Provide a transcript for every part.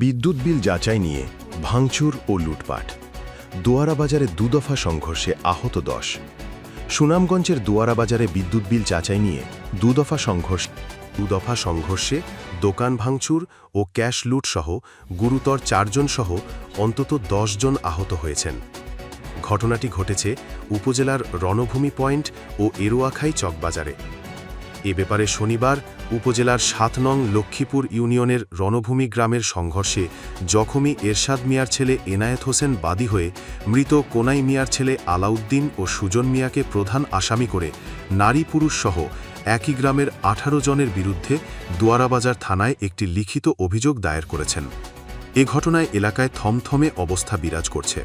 বিদ্যুৎ বিল যাচাই নিয়ে ভাঙচুর ও লুটপাট। দুয়ারা বাজারে দুদফা সংঘর্ষে আহত দশ। সুনামগঞ্জের দুয়ারা বাজারে বিদ্যুৎ বিল যাচাই নিয়ে দুদফা সংঘর্ষ, দুদফা সংঘর্ষে দোকান ভাঙচুর ও ক্যাশ লুট সহ গুরুতর চারজন সহ অন্তত জন আহত হয়েছেন। ঘটনাটি ঘটেছে উপজেলার রণভূমি পয়েন্ট ও এরোয়াখাই চকবাজারে। এ ব্যাপারে শনিবার উপজেলার সাত নং লক্ষ্মীপুর ইউনিয়নের রণভূমি গ্রামের সংঘর্ষে জখমি এরশাদ মিয়ার ছেলে এনায়েত হোসেন বাদী হয়ে মৃত কোনাই মিয়ার ছেলে আলাউদ্দিন ও সুজন মিয়াকে প্রধান আসামি করে নারী পুরুষ সহ একই গ্রামের আঠারো জনের বিরুদ্ধে দুয়ারাবাজার থানায় একটি লিখিত অভিযোগ দায়ের করেছেন। এ ঘটনায় এলাকায় থমথমে অবস্থা বিরাজ করছে।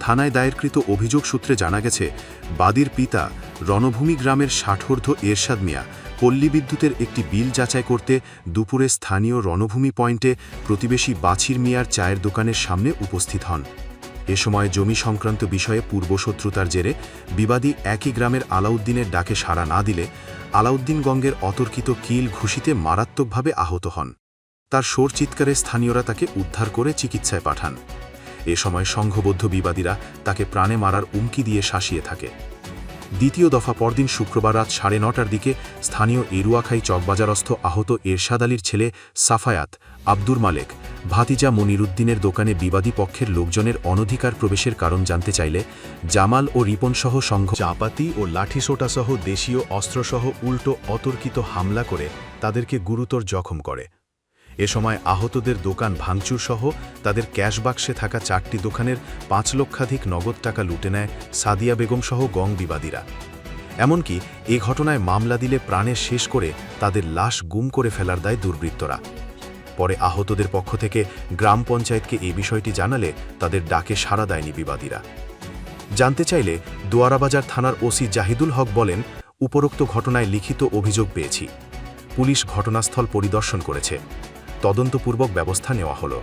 থানায় দায়েরকৃত অভিযোগ সূত্রে জানা গেছে, বাদীর পিতা রণভূমি গ্রামের ষাঠর্ধ এরশাদ মিয়া পল্লী বিদ্যুতের একটি বিল যাচাই করতে দুপুরে স্থানীয় রণভূমি পয়েন্টে প্রতিবেশী বাছির মিয়ার চায়ের দোকানের সামনে উপস্থিত হন। এ সময় জমি সংক্রান্ত বিষয়ে পূর্বশত্রুতার জেরে বিবাদী একই গ্রামের আলাউদ্দিনের ডাকে সাড়া না দিলে আলাউদ্দিন গঙ্গের অতর্কিত কিল ঘুষিতে মারাত্মকভাবে আহত হন। তার সোর চিৎকারে স্থানীয়রা তাকে উদ্ধার করে চিকিৎসায় পাঠান। এ সময় সংঘবদ্ধ বিবাদীরা তাকে প্রাণে মারার উমকি দিয়ে শাসিয়ে থাকে। দ্বিতীয় দফা পরদিন শুক্রবার রাত সাড়ে নটার দিকে স্থানীয় এরুয়াখাই চকবাজারস্থ আহত এরশাদ আলীর ছেলে সাফায়াত আব্দুর মালেক, ভাতিজা মনিরুদ্দিনের দোকানে বিবাদী পক্ষের লোকজনের অনধিকার প্রবেশের কারণ জানতে চাইলে জামাল ও রিপনসহ সংঘ চাপাতি ও লাঠিসোটাসহ দেশীয় অস্ত্রসহ উল্টো অতর্কিত হামলা করে তাদেরকে গুরুতর জখম করে। এ সময় আহতদের দোকান ভাঙচুর সহ তাদের ক্যাশ বাক্সে থাকা চারটি দোকানের পাঁচ লক্ষাধিক নগদ টাকা লুটে নেয় সাদিয়া বেগম সহ গং বিবাদীরা। এমনকি এ ঘটনায় মামলা দিলে প্রাণে শেষ করে তাদের লাশ গুম করে ফেলার দায় দুর্বৃত্তরা। পরে আহতদের পক্ষ থেকে গ্রাম পঞ্চায়েতকে এই বিষয়টি জানালে তাদের ডাকে সাড়া দেয়নি বিবাদীরা। জানতে চাইলে দোয়ারাবাজার থানার ওসি জাহিদুল হক বলেন, উপরোক্ত ঘটনায় লিখিত অভিযোগ পেয়েছি। পুলিশ ঘটনাস্থল পরিদর্শন করেছে। তদন্তপূর্বক ব্যবস্থা নেওয়া হলো।